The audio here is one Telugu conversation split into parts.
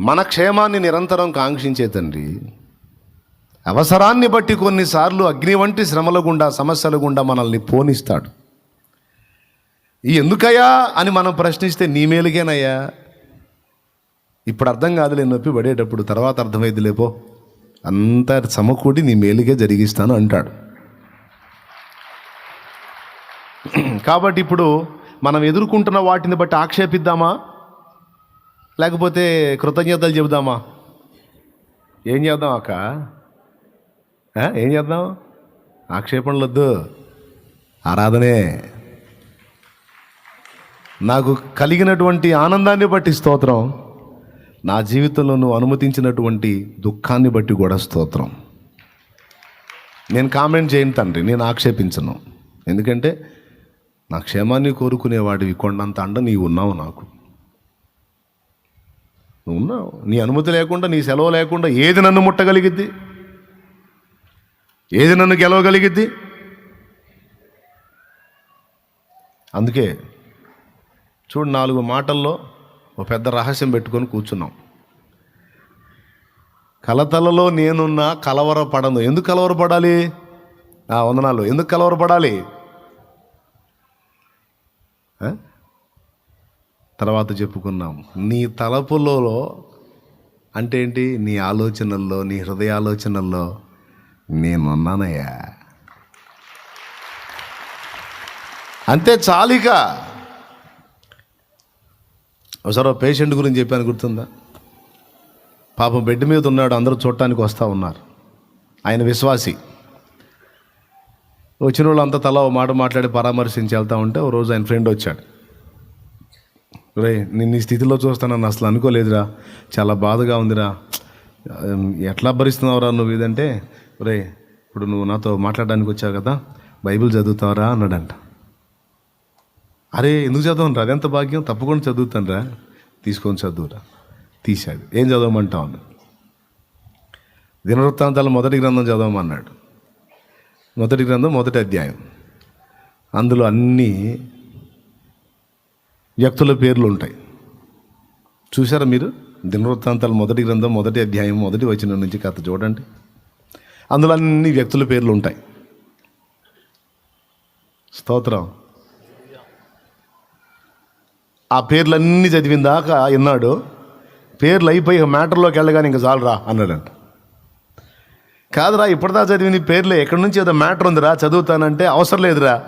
మన క్షేమాన్ని నిరంతరం కాంక్షించే తండ్రి అవసరాన్ని బట్టి కొన్నిసార్లు అగ్ని వంటి శ్రమల గుండా సమస్యల గుండా మనల్ని పోనిస్తాడు. ఈ ఎందుకయ్యా అని మనం ప్రశ్నిస్తే నీ మేలుకేనయ్యా? ఇప్పుడు అర్థం కాదులే నొప్పి పడేటప్పుడు తర్వాత అర్థమైంది లేపో. అంత సమకూడి నీ మేలుగే జరిగిస్తాను అంటాడు. కాబట్టి ఇప్పుడు మనం ఎదుర్కొంటున్న వాటిని బట్టి ఆక్షేపిద్దామా? లేకపోతే కృతజ్ఞతలు చెబుదామా? ఏం చేద్దాం అక్క? ఏం చేద్దాం? ఆక్షేపణలు వద్దు ఆరాధనే. నాకు కలిగినటువంటి ఆనందాన్ని బట్టి స్తోత్రం. నా జీవితంలో నువ్వు అనుమతించినటువంటి దుఃఖాన్ని బట్టి కూడా స్తోత్రం. నేను కామెంట్ చేయను తండ్రి నేను ఆక్షేపించను. ఎందుకంటే నా క్షేమాన్ని కోరుకునేవాడివి కొండంత అండ నీవు ఉన్నావు నాకు. నువ్వు ఉన్నావు నీ అనుమతి లేకుండా నీ సెలవు లేకుండా ఏది నన్ను ముట్టగలిగిద్ది? ఏది నన్ను గెలవగలిగిద్ది? అందుకే చూడు నాలుగు మాటల్లో ఒక పెద్ద రహస్యం పెట్టుకొని కూర్చున్నాం. కలతలలో నేనున్నా కలవరపడను. ఎందుకు కలవరపడాలి? ఆ వందనాలు. ఎందుకు కలవరపడాలి? తర్వాత చెప్పుకున్నాం. నీ తలపులలో అంటే ఏంటి? నీ ఆలోచనల్లో నీ హృదయ ఆలోచనల్లో నేనున్నానయ్యా. అంతే చాలిక. ఒకసారి పేషెంట్ గురించి చెప్పాను గుర్తుందా? పాపం బెడ్ మీద ఉన్నాడు అందరూ చూడటానికి వస్తూ ఉన్నారు. ఆయన విశ్వాసి. వచ్చిన వాళ్ళు అంతా తల మాట మాట్లాడి పరామర్శించి వెళ్తా ఉంటే ఓ రోజు ఆయన ఫ్రెండ్ వచ్చాడు. రే నేను ఈ స్థితిలో చూస్తానని అసలు అనుకోలేదురా. చాలా బాధగా ఉందిరా. ఎట్లా భరిస్తున్నావురా నువ్వు ఇదంటే? రే ఇప్పుడు నువ్వు నాతో మాట్లాడడానికి వచ్చావు కదా బైబిల్ చదువుతావరా అన్నాడంట. అరే ఎందుకు చదవను రా అదెంత భాగ్యం? తప్పకుండా చదువుతాను రా తీసుకొని చదువురా. తీశాడు ఏం చదవమంటావు అన్నాడు. దినవృత్తాంతాలు మొదటి గ్రంథం చదవమన్నాడు. మొదటి గ్రంథం మొదటి అధ్యాయం. అందులో అన్నీ వ్యక్తుల పేర్లు ఉంటాయి. చూసారా మీరు? దినవృత్తాంతాలు మొదటి గ్రంథం మొదటి అధ్యాయం మొదటి వచనం నుంచి కథ చూడండి. అందులో అన్ని వ్యక్తుల పేర్లు ఉంటాయి. స్తోత్రం. ఆ పేర్లన్నీ చదివిన దాకా విన్నాడు పేర్లు అయిపోయి మ్యాటర్లోకి వెళ్ళగానే ఇంకా చాలురా అన్నాడంట. కాదురా ఇప్పటిదా చదివిన ఈ పేర్లే ఎక్కడి నుంచి ఏదో మ్యాటర్ ఉందిరా చదువుతానంటే అవసరం లేదురా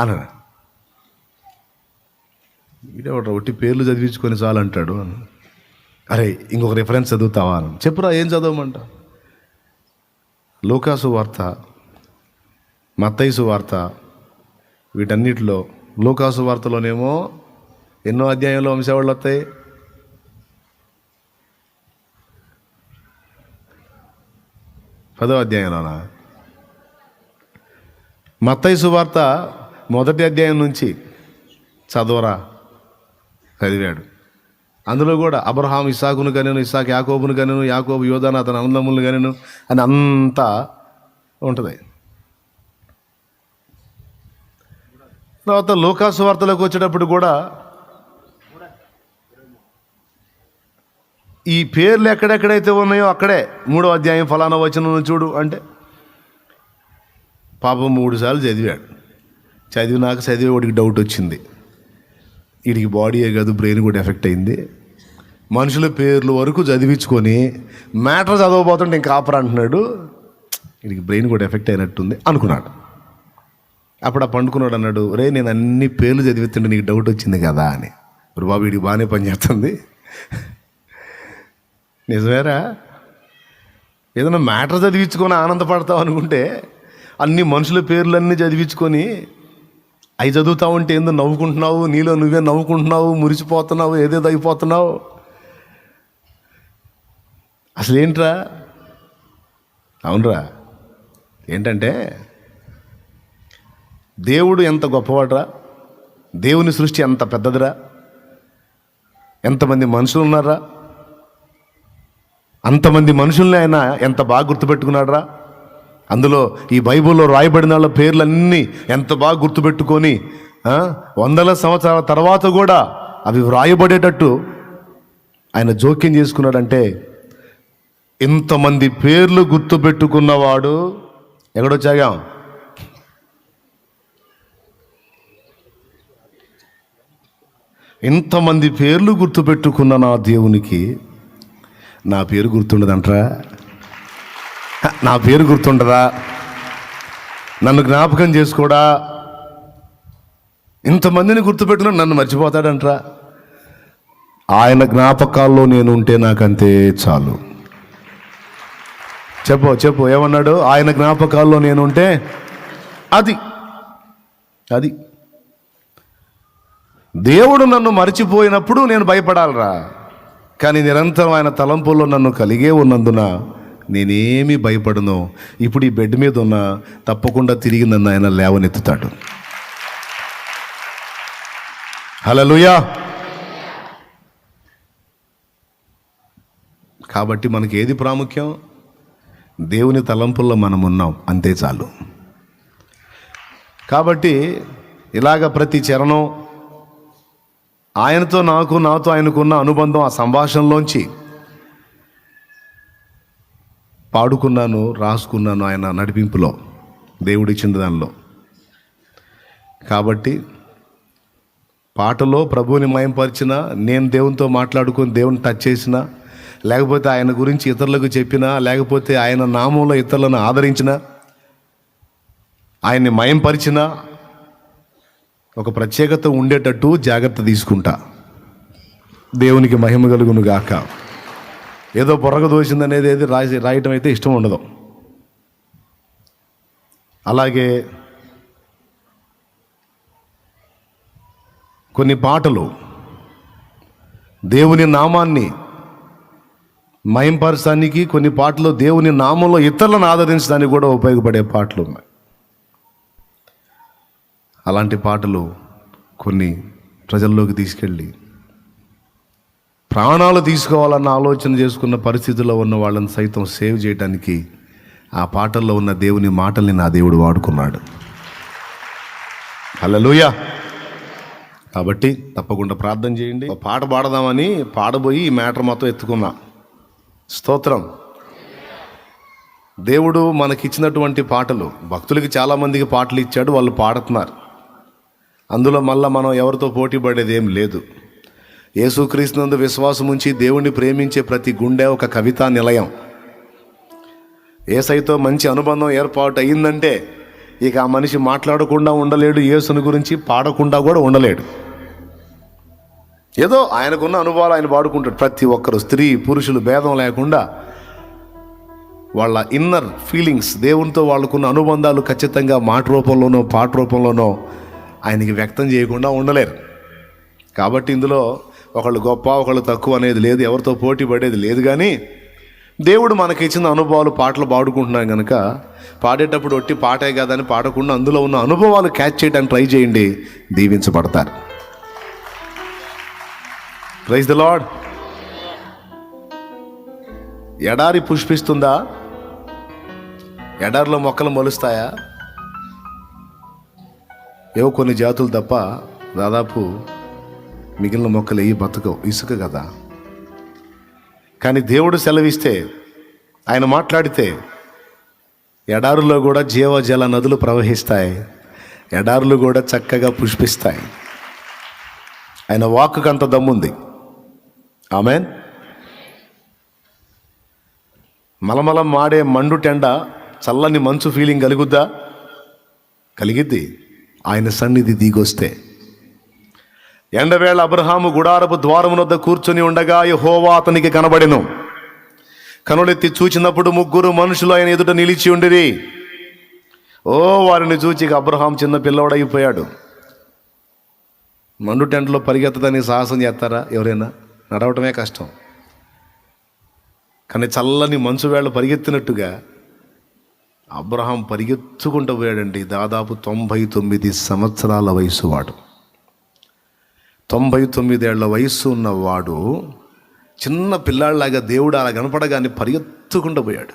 అన్నాడు. ఈడేవాడు ఒకటి పేర్లు చదివించుకొని చాలు అంటాడు అరే ఇంకొక రిఫరెన్స్ చదువుతావా అని. చెప్పురా ఏం చదవమంట? లోకాసు వార్త మత్తైసు వార్త వీటన్నిటిలో లోకాసు వార్తలోనేమో ఎన్నో అధ్యాయంలో వంశవాళ్ళు వస్తాయి. పదో అధ్యాయంలోనా? మత్తయి వార్త మొదటి అధ్యాయం నుంచి చదవరా? చదివాడు. అందులో కూడా అబ్రహాం ఇసాకును కనెను ఇసాక్ యాకోబును కనెను యాకోబు యోధాను అతని అన్నదమ్ములు కనెను అని అంతా ఉంటుంది. తర్వాత లోకాసు వార్తలోకి వచ్చేటప్పుడు కూడా ఈ పేర్లు ఎక్కడెక్కడైతే ఉన్నాయో అక్కడే మూడో అధ్యాయం ఫలానా వచనం చూడు అంటే పాపం మూడు సార్లు చదివాడు. చదివినాక చదివే వాడికి డౌట్ వచ్చింది. వీడికి బాడీయే కాదు బ్రెయిన్ కూడా ఎఫెక్ట్ అయింది. మనుషుల పేర్లు వరకు చదివించుకొని మ్యాటర్ చదవబోతుంటే ఇంకా ఆపరా అంటున్నాడు. వీడికి బ్రెయిన్ కూడా ఎఫెక్ట్ అయినట్టుంది అనుకున్నాడు. అప్పుడు ఆ పండుకున్నాడు అన్నాడు రే నేను అన్ని పేర్లు చదివిస్తుంటే నీకు డౌట్ వచ్చింది కదా అని. ఇప్పుడు బాబు వీడికి బాగానే పనిచేస్తుంది నిజమేరా? ఏదైనా మ్యాటర్ చదివించుకొని ఆనందపడతావు అనుకుంటే అన్ని మనుషుల పేర్లన్నీ చదివించుకొని అవి చదువుతా ఉంటే ఏందో నవ్వుకుంటున్నావు నీలో నువ్వే నవ్వుకుంటున్నావు మురిసిపోతున్నావు ఏదేదో అయిపోతున్నావు. అసలు ఏంట్రా? అవునరా. ఏంటంటే దేవుడు ఎంత గొప్పవాడరా? దేవుని సృష్టి ఎంత పెద్దదిరా? ఎంతమంది మనుషులు ఉన్నారా? అంతమంది మనుషుల్ని ఆయన ఎంత బాగా గుర్తుపెట్టుకున్నాడరా? అందులో ఈ బైబిల్లో రాయబడిన వాళ్ళ పేర్లన్నీ ఎంత బాగా గుర్తుపెట్టుకొని వందల సంవత్సరాల తర్వాత కూడా అవి వ్రాయబడేటట్టు ఆయన జోక్యం చేసుకున్నాడంటే ఇంతమంది పేర్లు గుర్తుపెట్టుకున్నవాడు ఎక్కడొచ్చాగా? ఇంతమంది పేర్లు గుర్తుపెట్టుకున్న నా దేవునికి నా పేరు గుర్తుండదంట్రా. నా పేరు గుర్తుండదా? నన్ను జ్ఞాపకం చేసుకోడా? ఇంతమందిని గుర్తుపెట్టిన నన్ను మర్చిపోతాడంట్రా? ఆయన జ్ఞాపకాల్లో నేను ఉంటే నాకంతే చాలు. చెప్పు చెప్పు ఏమన్నాడు? ఆయన జ్ఞాపకాల్లో నేను ఉంటే అది అది. దేవుడు నన్ను మర్చిపోయినప్పుడు నేను భయపడాలరా. కానీ నిరంతరం ఆయన తలంపుల్లో నన్ను కలిగే ఉన్నందున నేనేమి భయపడను. ఇప్పుడు ఈ బెడ్ మీద ఉన్న తప్పకుండా తిరిగి నన్ను ఆయన లేవనెత్తుతాడు. హలలుయా కాబట్టి మనకి ఏది ప్రాముఖ్యం? దేవుని తలంపుల్లో మనం ఉన్నాం. అంతే చాలు. కాబట్టి ఇలాగ ప్రతి చరణం ఆయనతో నాకు నాతో ఆయనకున్న అనుబంధం ఆ సంభాషణలోంచి పాడుకున్నాను రాసుకున్నాను ఆయన నడిపింపులో దేవుడిచ్చిన దానిలో కాబట్టి పాటలో ప్రభువుని మయంపరిచిన నేను దేవునితో మాట్లాడుకొని దేవుని టచ్ చేసిన లేకపోతే ఆయన గురించి ఇతరులకు చెప్పినా లేకపోతే ఆయన నామంలో ఇతరులను ఆదరించిన ఆయన్ని మయంపరిచిన ఒక ప్రత్యేకత ఉండేటట్టు జాగ్రత్త తీసుకుంటా. దేవునికి మహిమ కలుగును గాక ఏదో బొరగ దోసింది అనేది ఏది రాసి రాయటం అయితే ఇష్టం ఉండదు. అలాగే కొన్ని పాటలు దేవుని నామాన్ని మయంపరచడానికి కొన్ని పాటలు దేవుని నామంలో ఇతరులను ఆదరించడానికి కూడా ఉపయోగపడే పాటలు ఉన్నాయి. అలాంటి పాటలు కొన్ని ప్రజల్లోకి తీసుకెళ్ళి ప్రాణాలు తీసుకోవాలన్న ఆలోచన చేసుకున్న పరిస్థితుల్లో ఉన్న వాళ్ళని సైతం సేవ్ చేయడానికి ఆ పాటల్లో ఉన్న దేవుని మాటల్ని నా దేవుడు వాడుకున్నాడు. హల్లెలూయా. కాబట్టి తప్పకుండా ప్రార్థన చేయండి. ఒక పాట పాడదామని పాడబోయి ఈ మ్యాటర్ మొత్తం ఎత్తుకున్నా. స్తోత్రం. దేవుడు మనకిచ్చినటువంటి పాటలు భక్తులకి చాలామందికి పాటలు ఇచ్చాడు వాళ్ళు పాడుతున్నారు. అందులో మళ్ళీ మనం ఎవరితో పోటీ పడేది ఏం లేదు. యేసుక్రీస్తునందు విశ్వాసం ఉంచి దేవుణ్ణి ప్రేమించే ప్రతి గుండె ఒక కవితా నిలయం. ఏసైతో మంచి అనుబంధం ఏర్పాటు అయిందంటే ఇక ఆ మనిషి మాట్లాడకుండా ఉండలేడు యేసుని గురించి పాడకుండా కూడా ఉండలేడు. ఏదో ఆయనకున్న అనుభవాలు ఆయన వాడుకుంటాడు. ప్రతి ఒక్కరు స్త్రీ పురుషులు భేదం లేకుండా వాళ్ళ ఇన్నర్ ఫీలింగ్స్ దేవునితో వాళ్ళకున్న అనుబంధాలు ఖచ్చితంగా మాట రూపంలోనో పాట రూపంలోనో ఆయనకి వ్యక్తం చేయకుండా ఉండలేరు. కాబట్టి ఇందులో ఒకళ్ళు గొప్ప ఒకళ్ళు తక్కువ అనేది లేదు ఎవరితో పోటీ పడేది లేదు. కానీ దేవుడు మనకి ఇచ్చిన అనుభవాలు పాటలు పాడుకుంటున్నాం కనుక పాడేటప్పుడు ఒట్టి పాటే కాదని పాడకుండా అందులో ఉన్న అనుభవాలు క్యాచ్ చేయడానికి ట్రై చేయండి. దీవించబడతారు. ప్రైజ్ ద లాడ్ ఎడారి పుష్పిస్తుందా? ఎడారిలో మొక్కలు మొలుస్తాయా? ఏవో కొన్ని జాతులు తప్ప దాదాపు మిగిలిన మొక్కలు ఏ బతకవు? ఇసుక కదా. కానీ దేవుడు సెలవిస్తే ఆయన మాట్లాడితే ఎడారులో కూడా జీవజల నదులు ప్రవహిస్తాయి. ఎడారులు కూడా చక్కగా పుష్పిస్తాయి. ఆయన వాక్కుకు అంత దమ్ముంది. ఆమెన్. మలమలం మాడే మండు టెండ చల్లని మంచు ఫీలింగ్ కలుగుద్దా? కలిగిద్ది. ఆయన సన్నిధి దిగొస్తే. ఎండవేళ అబ్రహాము గుడారపు ద్వారము వద్ద కూర్చుని ఉండగా యహోవా అతనికి కనబడెను. కనులెత్తి చూచినప్పుడు ముగ్గురు మనుషులు ఆయన ఎదుట నిలిచి ఉండిరి. ఓ వారిని చూచి అబ్రహాం చిన్న పిల్లవాడైపోయాడు మండు టెంట్లో పరిగెత్తడానికి సాహసం చేస్తారా ఎవరైనా? నడవటమే కష్టం. కానీ చల్లని మంచు వేళ పరిగెత్తినట్టుగా అబ్రహాం పరిగెత్తుకుంటూ పోయాడండి. దాదాపు తొంభై తొమ్మిది సంవత్సరాల వయసు వాడు. తొంభై తొమ్మిదేళ్ళ వయస్సు ఉన్నవాడు చిన్న పిల్లాడిలాగా దేవుడు అలా కనపడగానే పరిగెత్తుకుంటూ పోయాడు.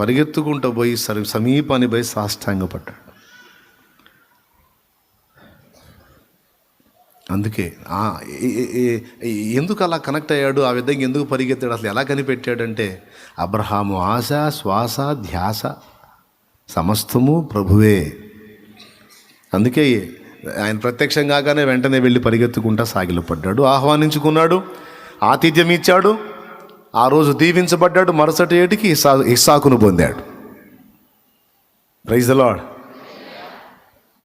పరిగెత్తుకుంటూ పోయి సరి సమీపాన్ని పోయి సాష్టాంగపడ్డాడు. అందుకే ఎందుకు అలా కనెక్ట్ అయ్యాడు? ఆ విధంగా ఎందుకు పరిగెత్తాడు? అసలు ఎలా కనిపెట్టాడంటే అబ్రహాము ఆశ శ్వాస ధ్యాస సమస్తము ప్రభువే. అందుకే ఆయన ప్రత్యక్షం కాగానే వెంటనే వెళ్ళి పరిగెత్తుకుంటా సాగిలపడ్డాడు ఆహ్వానించుకున్నాడు. ఆతిథ్యం ఇచ్చాడు. ఆ రోజు దీవించబడ్డాడు. మరుసటి ఏటికి ఇసా ఇస్సాకును పొందాడు. Praise the lord